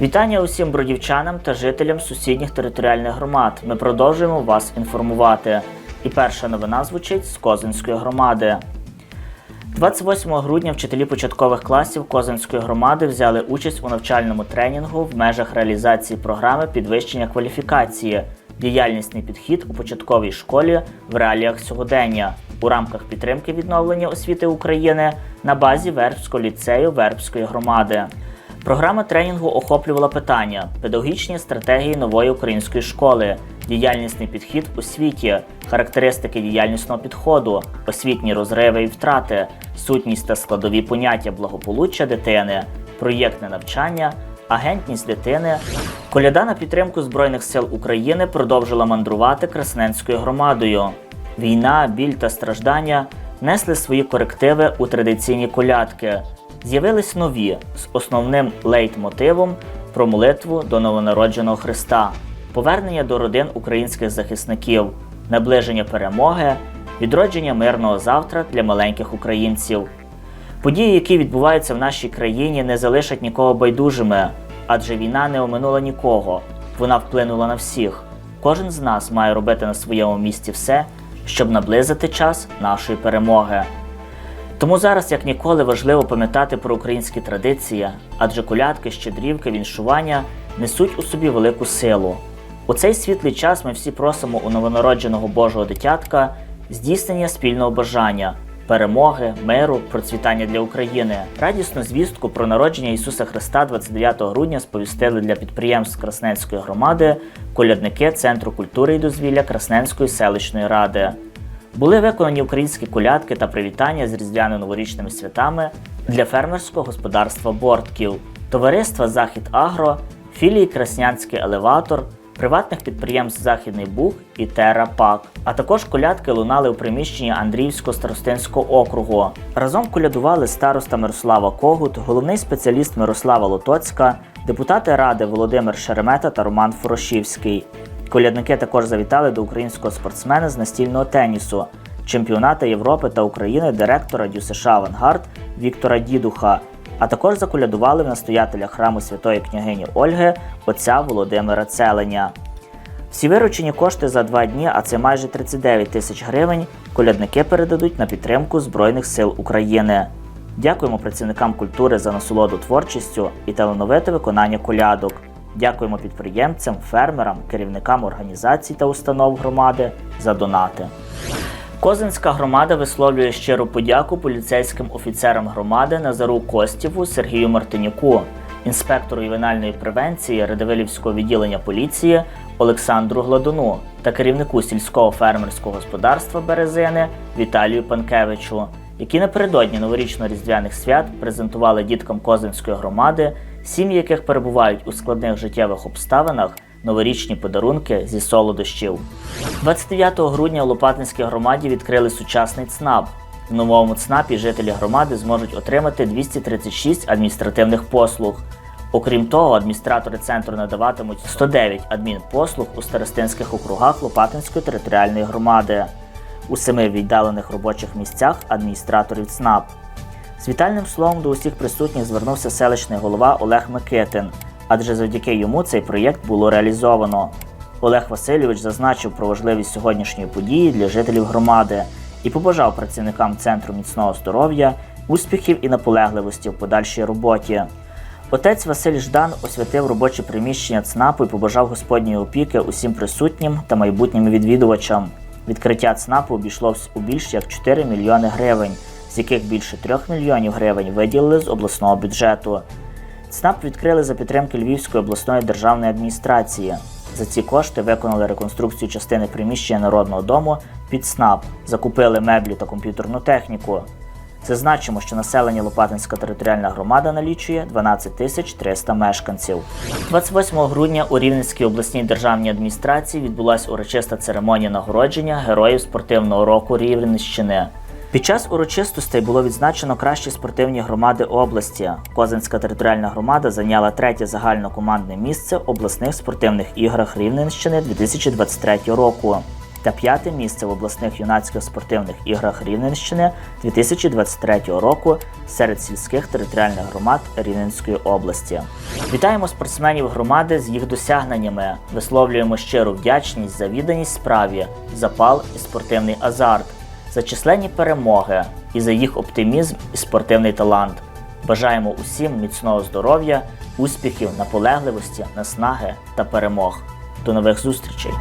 Вітання усім бродівчанам та жителям сусідніх територіальних громад. Ми продовжуємо вас інформувати. І перша новина звучить з Козинської громади. 28 грудня вчителі початкових класів Козинської громади взяли участь у навчальному тренінгу в межах реалізації програми підвищення кваліфікації, діяльнісний підхід у початковій школі в реаліях сьогодення у рамках підтримки відновлення освіти України на базі Вербського ліцею Вербської громади. Програма тренінгу охоплювала питання: педагогічні стратегії нової української школи, діяльнісний підхід у світі, характеристики діяльнісного підходу, освітні розриви і втрати, сутність та складові поняття благополуччя дитини, проєктне навчання, агентність дитини. Коляда на підтримку Збройних сил України продовжила мандрувати Красненською громадою. Війна, біль та страждання несли свої корективи у традиційні колядки. З'явились нові з основним лейтмотивом про молитву до новонародженого Христа, повернення до родин українських захисників, наближення перемоги, відродження мирного завтра для маленьких українців. Події, які відбуваються в нашій країні, не залишать нікого байдужими, адже війна не оминула нікого. Вона вплинула на всіх. Кожен з нас має робити на своєму місці все, щоб наблизити час нашої перемоги. Тому зараз, як ніколи, важливо пам'ятати про українські традиції, адже колядки, щедрівки, віншування несуть у собі велику силу. У цей світлий час ми всі просимо у новонародженого Божого дитятка здійснення спільного бажання, перемоги, миру, процвітання для України. Радісну звістку про народження Ісуса Христа 29 грудня сповістили для підприємств Красненської громади колядники Центру культури і дозвілля Красненської селищної ради. Були виконані українські колядки та привітання з різдвяно-новорічними святами для фермерського господарства Бортків, товариства Захід Агро, філії Краснянський елеватор, приватних підприємств Західний Буг і Терра Пак. А також колядки лунали у приміщенні Андріївського старостинського округу. Разом колядували староста Мирослава Когут, головний спеціаліст Мирослава Лотоцька, депутати ради Володимир Шеремета та Роман Форошівський. Колядники також завітали до українського спортсмена з настільного тенісу, чемпіоната Європи та України директора ДЮСШ Авангард Віктора Дідуха, а також заколядували в настоятеля храму святої княгині Ольги отця Володимира Целеня. Всі виручені кошти за два дні, а це майже 39 тисяч гривень, колядники передадуть на підтримку Збройних сил України. Дякуємо працівникам культури за насолоду творчістю і талановите виконання колядок. Дякуємо підприємцям, фермерам, керівникам організацій та установ громади за донати. Козинська громада висловлює щиру подяку поліцейським офіцерам громади Назару Костєву, Сергію Мартинюку, інспектору ювенальної превенції Радивилівського відділення поліції Олександру Гладуну та керівнику сільського фермерського господарства Березини Віталію Панкевичу, які напередодні новорічно-різдвяних свят презентували діткам Козинської громади, сім'ї яких перебувають у складних життєвих обставинах новорічні подарунки зі солодощів. 29 грудня у Лопатинській громаді відкрили сучасний ЦНАП. В новому ЦНАПі жителі громади зможуть отримати 236 адміністративних послуг. Окрім того, адміністратори центру надаватимуть 109 адмінпослуг у старостинських округах Лопатинської територіальної громади. У семи віддалених робочих місцях адміністраторів ЦНАП. З вітальним словом до усіх присутніх звернувся селищний голова Олег Микитин, адже завдяки йому цей проєкт було реалізовано. Олег Васильович зазначив про важливість сьогоднішньої події для жителів громади і побажав працівникам центру міцного здоров'я, успіхів і наполегливості в подальшій роботі. Отець Василь Ждан освятив робоче приміщення ЦНАПу і побажав Господньої опіки усім присутнім та майбутнім відвідувачам. Відкриття ЦНАПу обійшлось у більш як 4 мільйони гривень, з яких більше 3 мільйонів гривень виділили з обласного бюджету. ЦНАП відкрили за підтримки Львівської обласної державної адміністрації. За ці кошти виконали реконструкцію частини приміщення Народного дому під СНАП, закупили меблі та комп'ютерну техніку. Зазначимо, що населення Лопатинська територіальна громада налічує 12 тисяч 300 мешканців. 28 грудня у Рівненській обласній державній адміністрації відбулася урочиста церемонія нагородження героїв спортивного року Рівненщини. Під час урочистостей було відзначено кращі спортивні громади області. Козинська територіальна громада зайняла третє загальнокомандне місце в обласних спортивних іграх Рівненщини 2023 року. та п'яте місце в обласних юнацьких спортивних іграх Рівненщини 2023 року серед сільських територіальних громад Рівненської області. Вітаємо спортсменів громади з їх досягненнями. Висловлюємо щиру вдячність за відданість справі, запал і спортивний азарт, за численні перемоги і за їх оптимізм і спортивний талант. Бажаємо усім міцного здоров'я, успіхів, наполегливості, наснаги та перемог. До нових зустрічей!